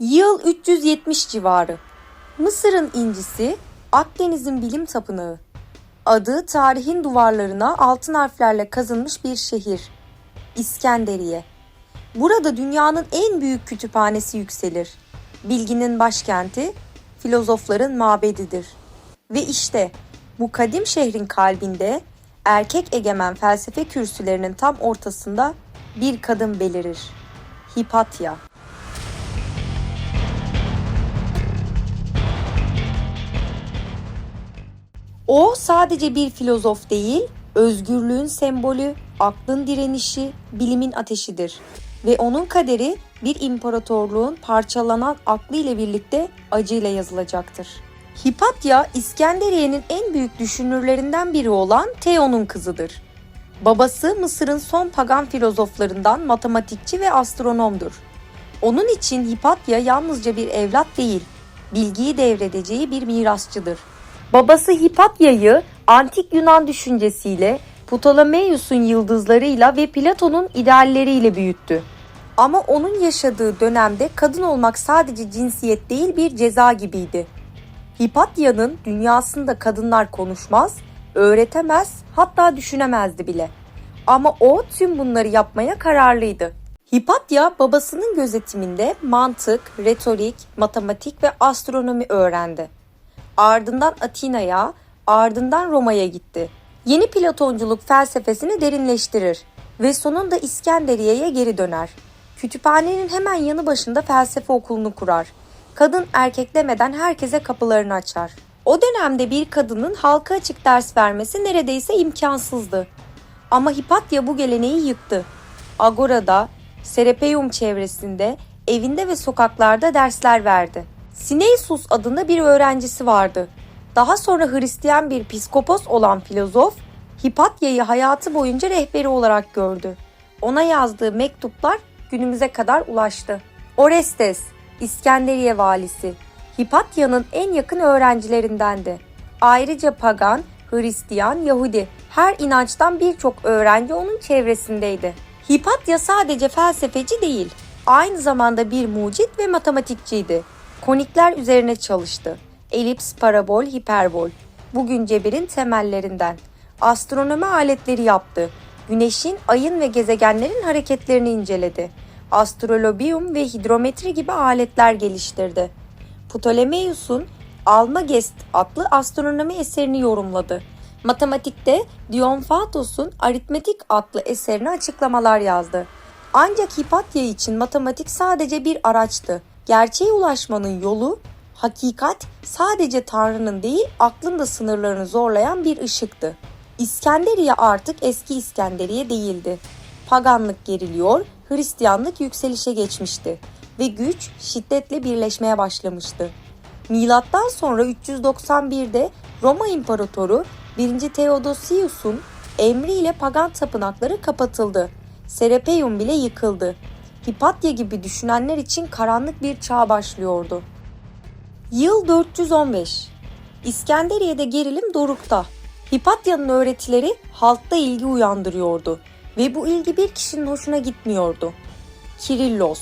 Yıl 370 civarı. Mısır'ın incisi, Akdeniz'in bilim tapınağı. Adı tarihin duvarlarına altın harflerle kazınmış bir şehir. İskenderiye. Burada dünyanın en büyük kütüphanesi yükselir. Bilginin başkenti, filozofların mabedidir. Ve işte bu kadim şehrin kalbinde erkek egemen felsefe kürsülerinin tam ortasında bir kadın belirir. Hipatya. O sadece bir filozof değil, özgürlüğün sembolü, aklın direnişi, bilimin ateşidir. Ve onun kaderi bir imparatorluğun parçalanan aklı ile birlikte acıyla yazılacaktır. Hipatya, İskenderiye'nin en büyük düşünürlerinden biri olan Theon'un kızıdır. Babası Mısır'ın son pagan filozoflarından matematikçi ve astronomdur. Onun için Hipatya yalnızca bir evlat değil, bilgiyi devredeceği bir mirasçıdır. Babası Hipatya'yı antik Yunan düşüncesiyle, Ptolemaios'un yıldızlarıyla ve Platon'un idealleriyle büyüttü. Ama onun yaşadığı dönemde kadın olmak sadece cinsiyet değil bir ceza gibiydi. Hipatya'nın dünyasında kadınlar konuşmaz, öğretemez, hatta düşünemezdi bile. Ama o tüm bunları yapmaya kararlıydı. Hipatya babasının gözetiminde mantık, retorik, matematik ve astronomi öğrendi. Ardından Atina'ya, ardından Roma'ya gitti. Yeni Platonculuk felsefesini derinleştirir ve sonunda İskenderiye'ye geri döner. Kütüphanenin hemen yanı başında felsefe okulunu kurar. Kadın erkek demeden herkese kapılarını açar. O dönemde bir kadının halka açık ders vermesi neredeyse imkansızdı. Ama Hipatya bu geleneği yıktı. Agora'da, Serapeium çevresinde, evinde ve sokaklarda dersler verdi. Sineisus adında bir öğrencisi vardı. Daha sonra Hristiyan bir piskopos olan filozof, Hipatya'yı hayatı boyunca rehberi olarak gördü. Ona yazdığı mektuplar günümüze kadar ulaştı. Orestes, İskenderiye valisi, Hipatya'nın en yakın öğrencilerindendi. Ayrıca pagan, Hristiyan, Yahudi her inançtan birçok öğrenci onun çevresindeydi. Hipatya sadece felsefeci değil, aynı zamanda bir mucit ve matematikçiydi. Konikler üzerine çalıştı. Elips, parabol, hiperbol. Bugün cebirin temellerinden. Astronomi aletleri yaptı. Güneşin, ayın ve gezegenlerin hareketlerini inceledi. Astrolobium ve hidrometri gibi aletler geliştirdi. Ptolemaios'un Almagest adlı astronomi eserini yorumladı. Matematikte Dionphatos'un Aritmetik adlı eserine açıklamalar yazdı. Ancak Hipatya için matematik sadece bir araçtı. Gerçeğe ulaşmanın yolu, hakikat sadece Tanrı'nın değil aklın da sınırlarını zorlayan bir ışıktı. İskenderiye artık eski İskenderiye değildi. Paganlık geriliyor, Hristiyanlık yükselişe geçmişti ve güç şiddetle birleşmeye başlamıştı. Milattan sonra 391'de Roma İmparatoru 1. Theodosius'un emriyle pagan tapınakları kapatıldı. Serapeium bile yıkıldı. Hipatya gibi düşünenler için karanlık bir çağ başlıyordu. Yıl 415. İskenderiye'de gerilim dorukta. Hipatya'nın öğretileri halkta ilgi uyandırıyordu ve bu ilgi bir kişinin hoşuna gitmiyordu. Kirillos.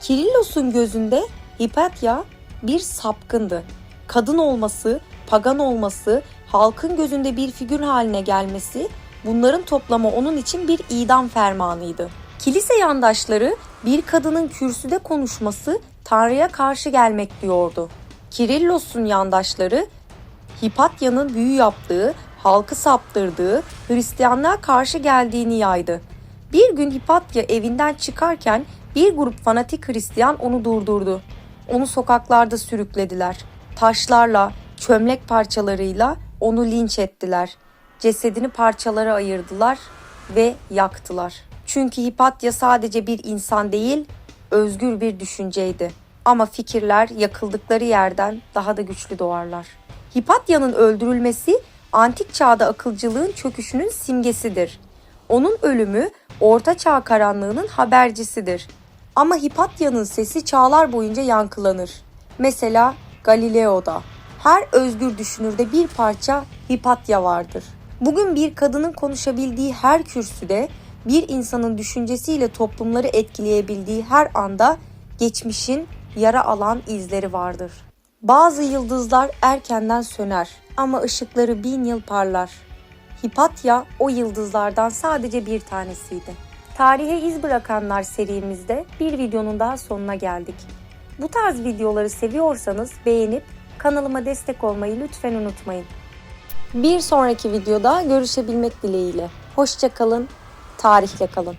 Kirillos'un gözünde Hipatya bir sapkındı. Kadın olması, pagan olması, halkın gözünde bir figür haline gelmesi, bunların toplamı onun için bir idam fermanıydı. Kilise yandaşları bir kadının kürsüde konuşması Tanrı'ya karşı gelmek diyordu. Kirillos'un yandaşları Hipatya'nın büyü yaptığı, halkı saptırdığı, Hristiyanlığa karşı geldiğini yaydı. Bir gün Hipatya evinden çıkarken bir grup fanatik Hristiyan onu durdurdu. Onu sokaklarda sürüklediler. Taşlarla, çömlek parçalarıyla onu linç ettiler. Cesedini parçalara ayırdılar ve yaktılar. Çünkü Hipatya sadece bir insan değil, özgür bir düşünceydi. Ama fikirler yakıldıkları yerden daha da güçlü doğarlar. Hipatya'nın öldürülmesi antik çağda akılcılığın çöküşünün simgesidir. Onun ölümü orta çağ karanlığının habercisidir. Ama Hipatya'nın sesi çağlar boyunca yankılanır. Mesela Galileo'da. Her özgür düşünürde bir parça Hipatya vardır. Bugün bir kadının konuşabildiği her kürsüde, bir insanın düşüncesiyle toplumları etkileyebildiği her anda geçmişin yara alan izleri vardır. Bazı yıldızlar erkenden söner ama ışıkları bin yıl parlar. Hipatya o yıldızlardan sadece bir tanesiydi. Tarihe iz bırakanlar serimizde bir videonun daha sonuna geldik. Bu tarz videoları seviyorsanız beğenip kanalıma destek olmayı lütfen unutmayın. Bir sonraki videoda görüşebilmek dileğiyle. Hoşça kalın, tarihle kalın.